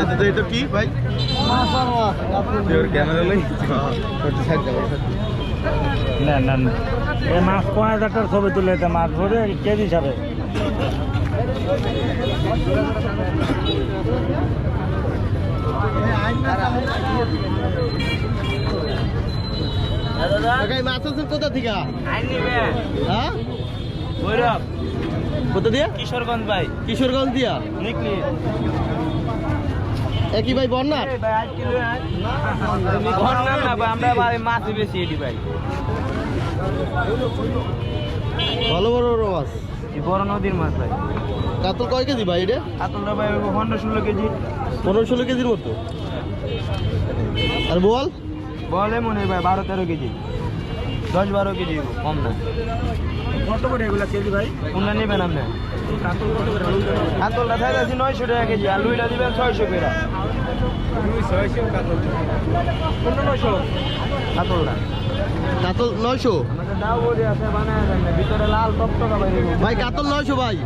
এটা এটা কি ভাই? ক্যামেরা লই সাইড যাবে না না না। এই মাছ পাঁচ হাজার টাকার ছবি তুলে মাছ ধরে কেজি হিসাবে মাছ আছেন কোথা থেকে? হ্যাঁ? কোথা দিয়ে? কিশোরগঞ্জ ভাই। কিশোরগঞ্জ দিয়া? নিকলি। একই ভাই বন্যার? ঘর না ভাই আমরা মাছ বেশি এটি ভাই। ভালো বড় বড় মাছ। বড় নদীর মাছ ভাই। কাতল কয় কেজি ভাই এটা? কাতলটা ভাই পনেরো ষোলো কেজি। পনেরো ষোলো কেজির মতো? আর বল বলে মনে হয় ভাই বারো তেরো কেজি। দশ বারো কেজি কম না। কত করে এগুলা কেজি ভাই? কোনটা নেবেন আপনি। কাতলটা থাকতেছি নয়শো টাকা কেজি আর লুইটা দিবেন ছয়শো করে। কোনটা নয়শো। কাতলটা। কাতল নয়শো? আমাদের দাও বডি আছে বানায় দেন না, ভিতরে লাল টকটকা বাইরে ভাই কাতল নয়শো ভাই।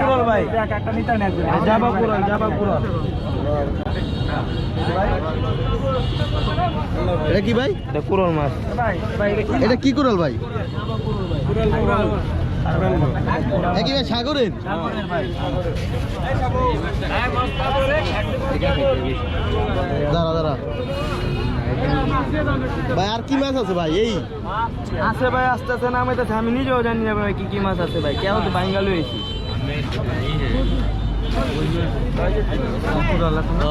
কুরল ভাই একটা নিতে নেই জাবা কুরল জাবা কুরল এটা কি ভাই? এটা কুরল মাছ। ভাই ভাই এটা কি কোরাল ভাই? ভাই সাগরের? দাঁড়া দাঁড়া। ভাই আর কি মাছ আছে ভাই? এই। আছে ভাই আস্তে আস্তে নামাইতেছে। আমি নিজেও জানি না ভাই কি কি মাছ আছে ভাই। কেউ তো বাঙ্গাল হয়েছি। না?